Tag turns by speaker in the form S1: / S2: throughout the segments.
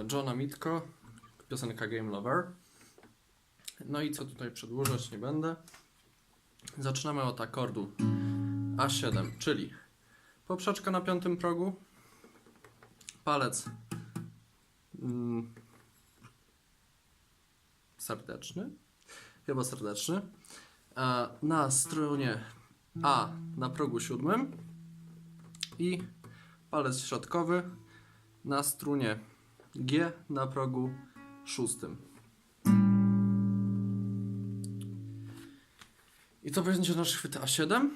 S1: e, Johna Mitko, piosenka Game Lover. No i co tutaj przedłużać nie będę. Zaczynamy od akordu A7, czyli poprzeczka na piątym progu, palec mm, serdeczny, chyba serdeczny, a na stronie A na progu siódmym i palec środkowy na strunie G na progu szóstym. I to będzie nasz chwyt A7.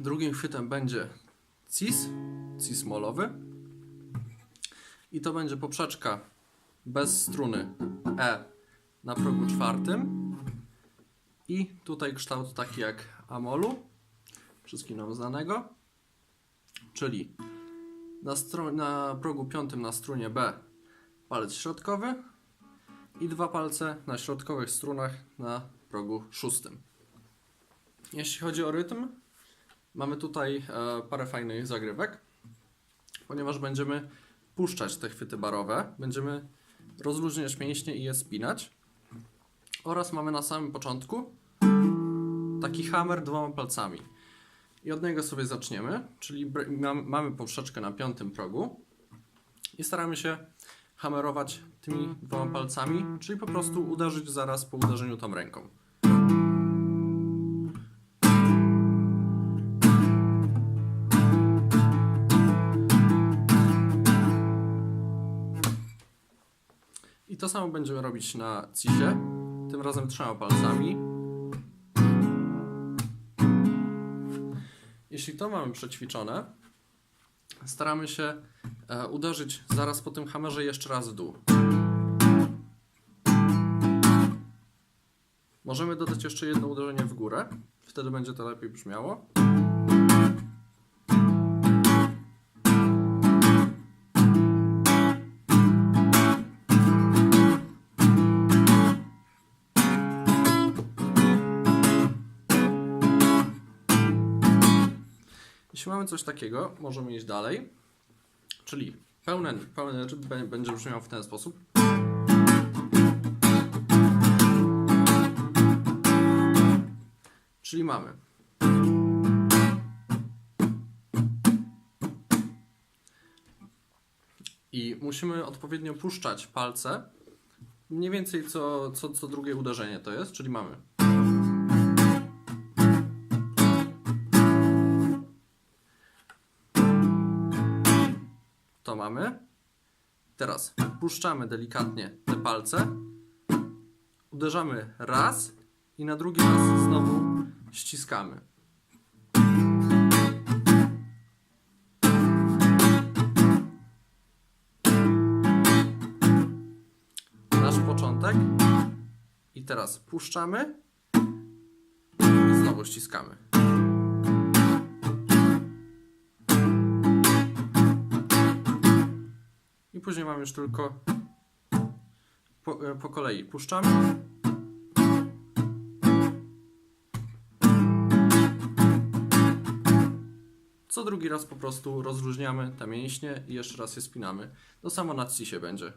S1: Drugim chwytem będzie cis, cis molowy. I to będzie poprzeczka bez struny E na progu czwartym. I tutaj kształt taki jak amolu, wszystkim nam znanego. Czyli na, na progu piątym na strunie B palec środkowy i dwa palce na środkowych strunach na progu szóstym. Jeśli chodzi o rytm, mamy tutaj e, parę fajnych zagrywek, ponieważ będziemy puszczać te chwyty barowe, będziemy rozluźniać mięśnie i je spinać. Oraz mamy na samym początku taki hammer dwoma palcami. I od niego sobie zaczniemy, czyli mamy poprzeczkę na piątym progu i staramy się hamerować tymi dwoma palcami, czyli po prostu uderzyć zaraz po uderzeniu tą ręką. I to samo będziemy robić na cisie, tym razem trzema palcami. Jeśli to mamy przećwiczone, staramy się e, uderzyć zaraz po tym hamerze jeszcze raz w dół. Możemy dodać jeszcze jedno uderzenie w górę, wtedy będzie to lepiej brzmiało. Jeśli mamy coś takiego, możemy iść dalej. Czyli pełny rytm bę- będzie brzmiał w ten sposób. Czyli mamy. I musimy odpowiednio puszczać palce. Mniej więcej co, co, co drugie uderzenie to jest, czyli mamy. To mamy. Teraz puszczamy delikatnie te palce. Uderzamy raz i na drugi raz znowu ściskamy. Nasz początek. I teraz puszczamy i znowu ściskamy. Później mam już tylko po, e, po kolei puszczamy. Co drugi raz po prostu rozluźniamy te mięśnie i jeszcze raz je spinamy. To samo na cisie będzie.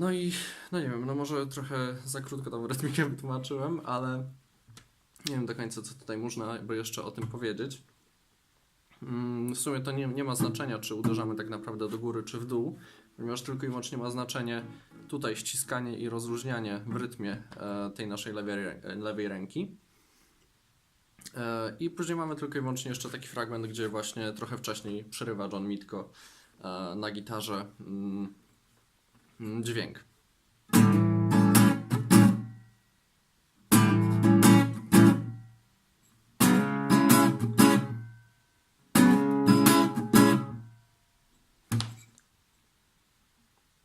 S1: No i, no nie wiem, no może trochę za krótko tą rytmikę wytłumaczyłem, ale nie wiem do końca, co tutaj można by jeszcze o tym powiedzieć. Mm, W sumie to nie, nie ma znaczenia, czy uderzamy tak naprawdę do góry, czy w dół, ponieważ tylko i wyłącznie ma znaczenie tutaj ściskanie i rozluźnianie w rytmie e, tej naszej lewej, lewej ręki. E, I później mamy tylko i wyłącznie jeszcze taki fragment, gdzie właśnie trochę wcześniej przerywa John Mitko e, na gitarze mm, dźwięk.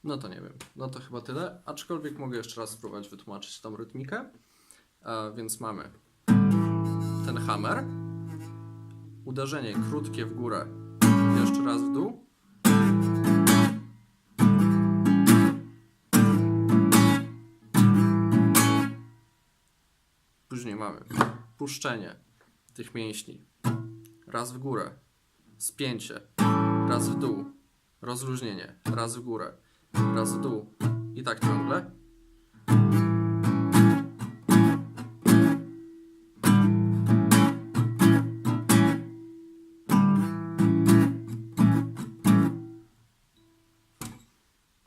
S1: No to nie wiem. No to chyba tyle. Aczkolwiek mogę jeszcze raz spróbować wytłumaczyć tą rytmikę. E, więc mamy ten hammer. uderzenie krótkie w górę, jeszcze raz w dół. Później mamy puszczenie tych mięśni. Raz w górę, spięcie, raz w dół, rozluźnienie, raz w górę, raz w dół i tak ciągle.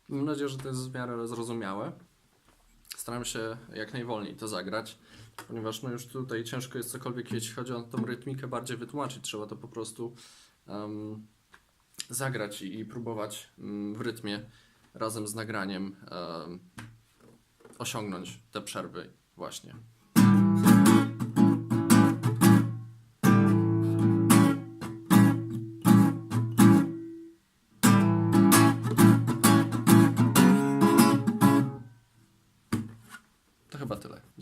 S1: Mam nadzieję, że to jest w miarę zrozumiałe. Staram się jak najwolniej to zagrać, ponieważ no już tutaj ciężko jest cokolwiek, jeśli chodzi o tą rytmikę, bardziej wytłumaczyć. Trzeba to po prostu em, zagrać i, i próbować mm, w rytmie razem z nagraniem em, osiągnąć te przerwy właśnie.